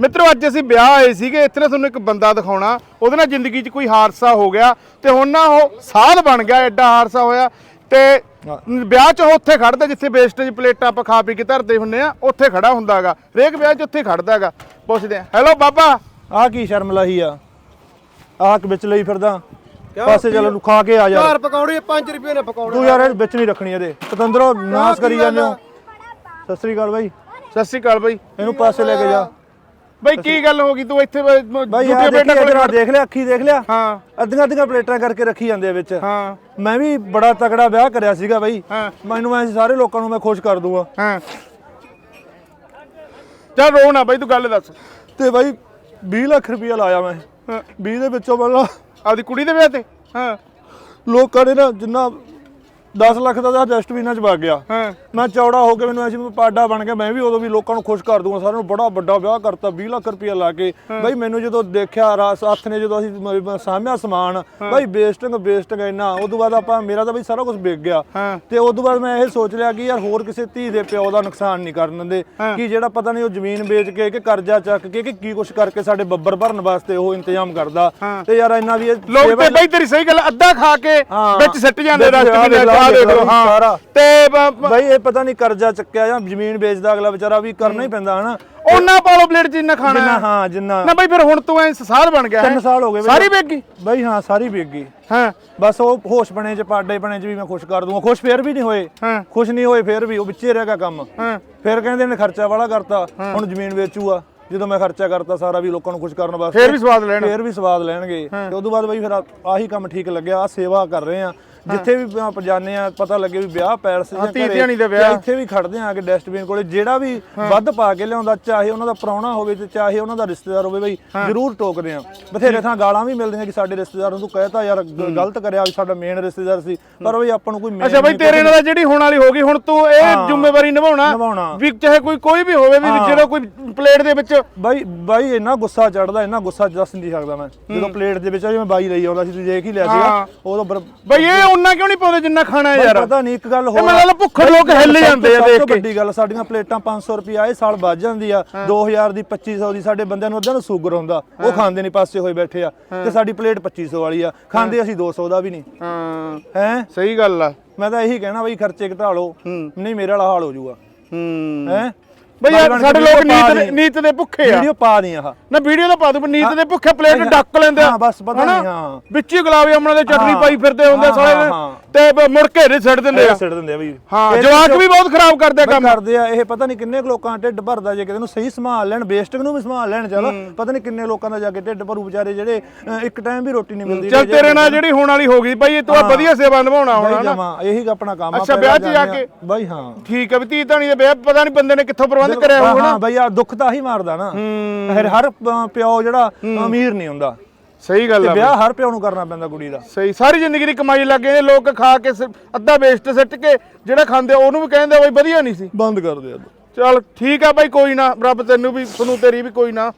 ਮਿੱਤਰੋ ਅੱਜ ਅਸੀਂ ਵਿਆਹ ਆਏ ਸੀਗੇ ਇੱਥੇ ਨਾ ਤੁਹਾਨੂੰ ਇੱਕ ਬੰਦਾ ਦਿਖਾਉਣਾ। ਉਹਦੇ ਨਾਲ ਜ਼ਿੰਦਗੀ 'ਚ ਕੋਈ ਹਾਦਸਾ ਹੋ ਗਿਆ ਤੇ ਹੁਣ ਨਾ ਉਹ ਸਾਧ ਬਣ ਗਿਆ ਐਡਾ ਹਾਦਸਾ ਹੋਇਆ। ਤੇ ਵਿਆਹ 'ਚ ਉਹ ਉੱਥੇ ਖੜਦਾ ਜਿੱਥੇ ਵੇਸਟੇਜ ਪਲੇਟਾਂ ਆਪਾਂ ਖਾ ਪੀ ਕੇ ਧਰਦੇ ਹੁੰਨੇ ਆ ਉੱਥੇ ਖੜਾ ਹੁੰਦਾਗਾ। ਹਰੇਕ ਵਿਆਹ 'ਚ ਉੱਥੇ ਖੜਦਾ ਹੈਗਾ ਪੁੱਛਦੇ ਆ ਹੈਲੋ ਬਾਬਾ! ਆਹ ਕੀ ਸ਼ਰਮ ਲਾਹੀ ਆ? ਆਹ ਕਿ ਵਿੱਚ ਲਈ ਫਿਰਦਾ। ਪਾਸੇ ਚੱਲ ਨੂੰ ਖਾ ਕੇ ਆ ਜਾ। ਚਾਰ ਪਕੌੜੇ 5 ਰੁਪਏ ਨੇ ਪਕੌੜੇ। ਤੂੰ ਯਾਰ ਇਹ ਵਿੱਚ ਨਹੀਂ ਰੱਖਣੀ ਇਹਦੇ। ਪਤੰਦਰੋਂ ਨਾਸ ਕਰੀ ਜਾਂਦੇ ਹੋ। ਸਤਿ ਸ੍ਰੀ ਅਕਾਲ ਬਾਈ। ਸਤਿ ਸ਼੍ਰੀ ਅਕਾਲ ਬਾਈ। ਇਹਨੂੰ ਪਾਸੇ ਲੈ ਕੇ ਜਾ। ਬਾਈ ਕੀ ਗੱਲ ਹੋ ਗਈ? ਤੂੰ ਇੱਥੇ ਬ- ਮ- ਬਾਈ ਦੂਜੇ ਆ ਬੇਟੇ ਦੇਖੀ ਕੋਲ ਇਧਰ ਦੇਖ ਲਿਆ ਅੱਖੀ ਦੇਖ ਲਿਆ। ਹਾਂ। ਅੱਧੀਆਂ ਅੱਧੀਆਂ ਪਲੇਟਾਂ ਕਰਕੇ ਰੱਖੀ ਜਾਂਦੇ ਆ ਵਿੱਚ। ਹਾਂ। ਮੈਂ ਵੀ ਬੜਾ ਤਕੜਾ ਵਿਆਹ ਕਰਿਆ ਸੀਗਾ ਬਾਈ। ਹਾਂ। ਮੈਨੂੰ ਐ ਸੀ ਸਾਰੇ ਲੋਕਾਂ ਨੂੰ ਮੈਂ ਖੁਸ਼ ਕਰ ਦੂੰਗਾ। ਹਾਂ। ਚੱਲ ਰੋ ਨਾ ਬਾਈ ਤੂੰ ਗੱਲ ਦੱਸ। ਤੇ ਬਾਈ 20 ਲੱਖ ਰੁਪਇਆ ਲਾਇਆ ਮੈਂ। ਹਾਂ। 20 ਦੇ ਵਿੱਚੋਂ ਮਤਲਬ ਆਪਦੀ ਕੁੜੀ ਦੇ ਵਿਆਹ ਤੇ? ਹਾਂ। ਲੋਕਾਂ ਨੇ ਨਾ ਜਿੰਨਾ 10 ਲੱਖ ਦਾ ਡਸਟਬਿਨਾਂ 'ਚ ਵਗ ਗਿਆ। ਹਾਂ। ਮੈਂ ਚੌੜਾ ਹੋ ਕੇ ਮੈਨੂੰ ਐਸੀ ਪਾਡਾ ਬਣ ਗਿਆ ਮੈਂ ਵੀ ਉਦੋਂ ਵੀ ਲੋਕਾਂ ਨੂੰ ਖੁਸ਼ ਕਰ ਦੂੰਗਾ ਸਾਰਿਆਂ ਨੂੰ ਬੜਾ ਵੱਡਾ ਵਿਆਹ ਕਰਤਾ 20 ਲੱਖ ਰੁਪਇਆ ਲਾ ਕੇ। ਬਾਈ ਮੈਨੂੰ ਜਦੋਂ ਦੇਖਿਆ ਰਾਸ ਹੱਥ ਨੇ ਜਦੋਂ ਅਸੀਂ ਸਾਂਭਿਆ ਸਮਾਨ ਬਾਈ ਵੇਸਟਿੰਗ ਵੇਸਟਿੰਗ ਇੰਨਾ ਉਦੋਂ ਬਾਅਦ ਆਪਾਂ ਮੇਰਾ ਤਾਂ ਬਾਈ ਸਾਰਾ ਕੁਝ ਵਿਕ ਗਿਆ। ਤੇ ਉਦੋਂ ਬਾਅਦ ਮੈਂ ਇਹ ਸੋਚ ਲਿਆ ਕਿ ਯਾਰ ਹੋਰ ਕਿਸੇ ਧੀ ਦੇ ਪਿਓ ਦਾ ਨੁਕਸਾਨ ਨਹੀਂ ਕਰਨ ਦਿੰਦੇ। ਕਿ ਜਿਹੜਾ ਪਤਾ ਨਹੀਂ ਉਹ ਜ਼ਮੀਨ ਵੇਚ ਕੇ ਕਿ ਕਰਜ਼ਾ ਚੱਕ ਕੇ ਕਿ ਕੀ ਕੁਝ ਕਰਕੇ ਸਾਡੇ ਬੱਬਰ ਭਰਨ ਵਾਸਤੇ ਉਹ ਇੰਤਜ਼ਾਮ ਕਰਦਾ। ਤੇ ਯਾਰ ਇੰਨਾ ਵੀ ਲੋਕ ਤੇ ਬਈ ਤੇਰੀ ਸਹੀ ਗੱਲ ਅੱਧਾ ਖਾ ਕੇ। ਵਿੱਚ ਸਿੱਟ ਜਾਂਦੇ ਵਿੱਚ ਵਿੱਚ ਦੇਖ ਲਓ, ਹਾਂ। ਤੇ ਬਾਈ ਇਹ ਪਤਾ ਨਹੀਂ ਕਰਜ਼ਾ ਚੱਕਿਆ ਜਾਂ ਜ਼ਮੀਨ ਵੇਚਦਾ ਅਗਲਾ ਵਿਚਾਰਾ ਵੀ ਕਰਨਾ ਹੀ ਪੈਂਦਾ ਹਨਾ? ਉਹਨਾਂ ਪਾਲੋ ਪਲੇਟ ਜਿੰਨਾ ਖਾਣਾ ਜਿੰਨਾ ਹੈ। ਜਿੰਨਾ। ਨਾ ਬਈ ਫਿਰ ਹੁਣ ਤੂੰ ਐ ਸਾਲ ਬਣ ਗਿਆ ਤਿੰਨ ਹੈਂ? ਸਾਲ ਹੋ ਗਏ। ਸਾਰੀ ਵੇਚ ਗਈ? ਬਾਈ ਹਾਂ ਸਾਰੀ ਗਈ। ਹਾਂ। ਬਸ ਉਹ ਹੋਸ਼ ਬਣੇ ਚ ਪਾਡੇ ਬਣੇ ਚ ਵੀ ਮੈਂ ਖੁਸ਼ ਕਰ ਦੂੰਗਾ। ਖੁਸ਼ ਫੇਰ ਵੀ ਨਹੀਂ ਹੋਏ। ਹਾਂ। ਖੁਸ਼ ਨਹੀਂ ਹੋਏ ਫੇਰ ਵੀ ਉਹ ਵਿੱਚੇ ਰਹਿ ਗਿਆ ਕੰਮ। ਹਾਂ। ਫੇਰ ਕਹਿੰਦੇ ਨੇ ਖਰਚਾ ਵਾਲਾ ਕਰਤਾ ਹੁਣ ਜ਼ਮੀਨ ਵੇਚੂਗਾ। ਜਦੋਂ ਮੈਂ ਖਰਚਾ ਕਰਤਾ ਸਾਰਾ ਵੀ ਲੋਕਾਂ ਨੂੰ ਖੁਸ਼ ਕਰਨ ਵਾਸਤੇ ਫੇਰ ਵੀ ਸਵਾਦ ਲੈਣਾ। ਫੇਰ ਵੀ ਸਵਾਦ ਲੈਣਗੇ। ਤੇ ਉਦੋਂ ਬਾਅਦ ਬਾਈ ਫਿਰ ਆ- ਆਹੀ ਕੰਮ ਠੀਕ ਲੱਗਿਆ ਆ ਸੇਵਾ ਕਰ ਰਹੇ ਆ ਜਿੱਥੇ ਵੀ ਆਪਾਂ ਜਾਂਦੇ ਆ ਪਤਾ ਲੱਗੇ ਵੀ ਵਿਆਹ ਪੈਲਸ ਜਾਂ ਘਰੇ, ਧਿਆਣੀ ਦੇ ਤੇ ਵਿਆਹ। ਇੱਥੇ ਵੀ ਖੜਦੇ ਆ ਕਿ ਡਸਟਬਿਨ ਕੋਲੇ ਜਿਹੜਾ ਵੀ ਵੱਧ ਪਾ ਕੇ ਲਿਆਉਂਦਾ ਚਾਹੇ ਉਹਨਾਂ ਦਾ ਪ੍ਰਾਹੁਣਾ ਹੋਵੇ ਤੇ ਚਾਹੇ ਉਹਨਾਂ ਦਾ ਰਿਸ਼ਤੇਦਾਰ ਹੋਵੇ ਬਈ ਜ਼ਰੂਰ ਟੋਕਦੇ ਆ ਬਥੇਰੇ ਥਾਂ ਗਾਲਾਂ ਵੀ ਮਿਲਦੀਆਂ ਕਿ ਸਾਡੇ ਰਿਸ਼ਤੇਦਾਰ ਨੂੰ ਤੂੰ ਕਹਿਤਾ ਯਾਰ ਗਲਤ ਕਰਿਆ ਵੀ ਸਾਡਾ ਮੇਨ ਰਿਸ਼ਤੇਦਾਰ ਸੀ ਪਰ ਬਈ ਆਪਾਂ ਨੂੰ ਕੋਈ ਅੱਛਾ ਬਈ ਤੇਰੇ ਨਾਲ ਜਿਹੜੀ ਹੋਣ ਵਾਲੀ ਹੋ ਗਈ ਹੁਣ ਤੂੰ ਇਹ। ਜ਼ਿੰਮੇਵਾਰੀ ਨਿਭਾਉਣਾ। ਵੀ ਚਾਹੇ ਕੋਈ ਕੋਈ ਵੀ ਹੋਵੇ ਵੀ। ਜਿਹੜਾ ਕੋਈ ਪਲੇਟ ਦੇ ਵਿੱਚ ਬਾਈ ਬਾਈ ਇੰਨਾ ਗੁੱਸਾ ਚੜਦਾ ਇੰਨਾ ਗੁੱਸਾ ਦੱਸ ਨਹੀਂ ਸਕਦਾ ਮੈਂ ਜਦੋਂ ਪਲੇਟ ਦੇ ਵਿੱਚ ਜਿਵੇਂ ਬਾਈ ਲਈ ਆਉਂਦਾ ਸੀ ਦੇਖ ਹੀ ਲਿਆ ਹਾਂ। ਸੀਗਾ ਉਦੋਂ ਬਈ ਇਹ ਉਹਨਾਂ ਕਿਉਂ ਨਹੀਂ ਪਾਉਂਦੇ ਜਿੰਨਾ ਖਾਣਾ ਯਾਰ? ਪਤਾ ਨਹੀਂ ਇੱਕ ਗੱਲ ਹੋਰ ਮੈਨੂੰ ਲੱਗਦਾ ਭੁੱਖੜ ਲੋਕ ਹਿੱਲ ਜਾਂਦੇ ਆ ਦੇਖ ਕੇ। ਵੱਡੀ ਗੱਲ ਸਾਡੀਆਂ ਪਲੇਟਾਂ 500 ਰੁਪਏ ਆਏ ਸਾਲ ਵੱਜ ਜਾਂਦੀ ਆ। 2000 ਦੀ 2500 ਦੀ ਸਾਡੇ ਬੰਦਿਆਂ ਨੂੰ ਅੱਧਿਆਂ ਨੂੰ ਸ਼ੂਗਰ ਹੁੰਦਾ ਉਹ ਖਾਂਦੇ ਨਹੀਂ ਪਾਸੇ ਹੋਏ ਬੈਠੇ ਆ। ਤੇ ਸਾਡੀ ਪਲੇਟ 2500 ਵਾਲੀ ਆ। ਖਾਂਦੇ ਅਸੀਂ 200 ਦਾ ਵੀ ਨਹੀਂ। ਹਾਂ। ਹੈ? ਸਹੀ ਗੱਲ ਆ। ਮੈਂ ਤਾਂ ਇਹੀ ਕਹਿਣਾ ਬਈ ਖਰਚੇ ਘਟਾ ਲਓ। ਨਹੀਂ ਮੇਰੇ ਵਾਲਾ ਹਾਲ ਹੋ ਜਾਊਗਾ। ਹੂੰ। ਹੈ? ਬਈ ਯਾਰ ਸਾਡੇ ਲੋਕ ਨੀਤ ਦੇ- ਨੀਤ ਦੇ ਭੁੱਖੇ ਆ। ਵੀਡੀਓ ਪਾ ਦੀ ਆਹ। ਨਾ ਵੀਡੀਓ ਤਾਂ ਪਾ ਦੂ ਪਰ ਨੀਤ ਦੇ ਭੁੱਖੇ ਪਲੇਟ ਡੱਕ ਲੈਂਦੇ ਆ। ਹਾਂ, ਬਸ ਪਤਾ? ਨਹੀਂ, ਹਾਂ। ਵਿੱਚ ਹੀ ਗੁਲਾਬ ਜਾਮਣਾ ਦੇ ਚਟਨੀ ਪਾਈ ਫਿਰਦੇ ਹੁੰਦੇ ਸਾਲੇ। ਤੇ ਬ- ਮੁੜ ਕੇ ਰੇ ਛੱਡ ਦਿੰਦੇ ਆ। ਸਿੱਟ ਦਿੰਦੇ ਆ ਬਈ ਹਾਂ ਜਵਾਕ ਵੀ ਬਹੁਤ ਖਰਾਬ ਕਰਦੇ ਆ ਕੰਮ। ਕਰਦੇ ਆ ਇਹ ਪਤਾ ਨਹੀਂ ਕਿੰਨੇ ਕੁ ਲੋਕਾਂ ਦਾ ਢਿੱਡ ਭਰਦਾ ਜੇ ਕਿਤੇ ਨੂੰ ਸਹੀ ਸੰਭਾਲ ਲੈਣ ਵੇਸਟਿੰਗ ਨੂੰ ਵੀ ਸੰਭਾਲ ਲੈਣ ਚਲ ਪਤਾ ਨਹੀਂ ਕਿੰਨੇ ਲੋਕਾਂ ਦਾ ਜਾ ਕੇ ਢਿੱਡ ਭਰੂ ਵਿਚਾਰੇ ਜਿਹੜੇ ਅ, ਇੱਕ ਟਾਈਮ ਵੀ ਰੋਟੀ ਨਹੀਂ ਮਿਲਦੀ ਚੱਲ ਤੇਰੇ ਨਾਲ ਜਿਹੜੀ ਹੋਣ ਵਾਲੀ ਹੋ ਗਈ ਬਾਈ ਇਹ ਤੂੰ ਆ ਵਧੀਆ ਸੇਵਾ ਨਿਭਾਉਣਾ ਹੋਣਾ ਬਾਈ ਨਾ। ਜਮਾ ਇਹੀ ਆਪਣਾ ਕੰਮ ਆ ਅੱਛਾ, ਵਿਆਹ 'ਚ ਜਾ ਜਾਂਦੇ ਆ। ਕੇ? ਬਾਈ ਹਾਂ। ਠੀਕ ਆ ਵੀ ਤੀ ਧਾਣੀ ਦੇ ਵਿਆਹ ਪਤਾ ਨਹੀਂ ਬੰਦੇ ਨੇ ਕਿੱਥੋਂ ਪ੍ਰਬੰਧ ਕਰਿਆ ਹੋਊਗਾ ਹਾਂ ਬਾਈ ਆ ਦੁੱਖ ਤਾਂ ਹੀ ਮਾਰਦਾ ਨਾ। ਹਰ ਹਰ ਪਿਓ ਜਿਹੜਾ ਅਮੀਰ ਨਹੀਂ ਹੁੰਦਾ। ਸਹੀ ਗੱਲ ਤੇ ਆ ਵਿਆਹ ਹਰ ਪਿਓ ਨੂੰ ਕਰਨਾ ਪੈਂਦਾ ਕੁੜੀ ਦਾ। ਸਹੀ ਸਾਰੀ ਜ਼ਿੰਦਗੀ ਦੀ ਕਮਾਈ ਲੱਗ ਗਏ ਲੋਕ ਖਾ ਕੇ ਸਿਰ- ਅੱਧਾ ਵੇਸਟ ਸਿੱਟ ਕੇ ਜਿਹੜਾ ਖਾਂਦੇ ਆ, ਉਹਨੂੰ ਵੀ ਕਹਿੰਦੇ ਆ ਬਈ ਵਧੀਆ ਨਹੀਂ ਸੀ। ਬੰਦ ਕਰ ਦੇ ਚੱਲ ਠੀਕ ਆ ਬਾਈ ਕੋਈ ਨਾ ਰੱਬ ਤੈਨੂੰ ਵੀ ਤੁਹਾਨੂੰ ਤੇਰੀ ਵੀ ਕੋਈ ਨਾ।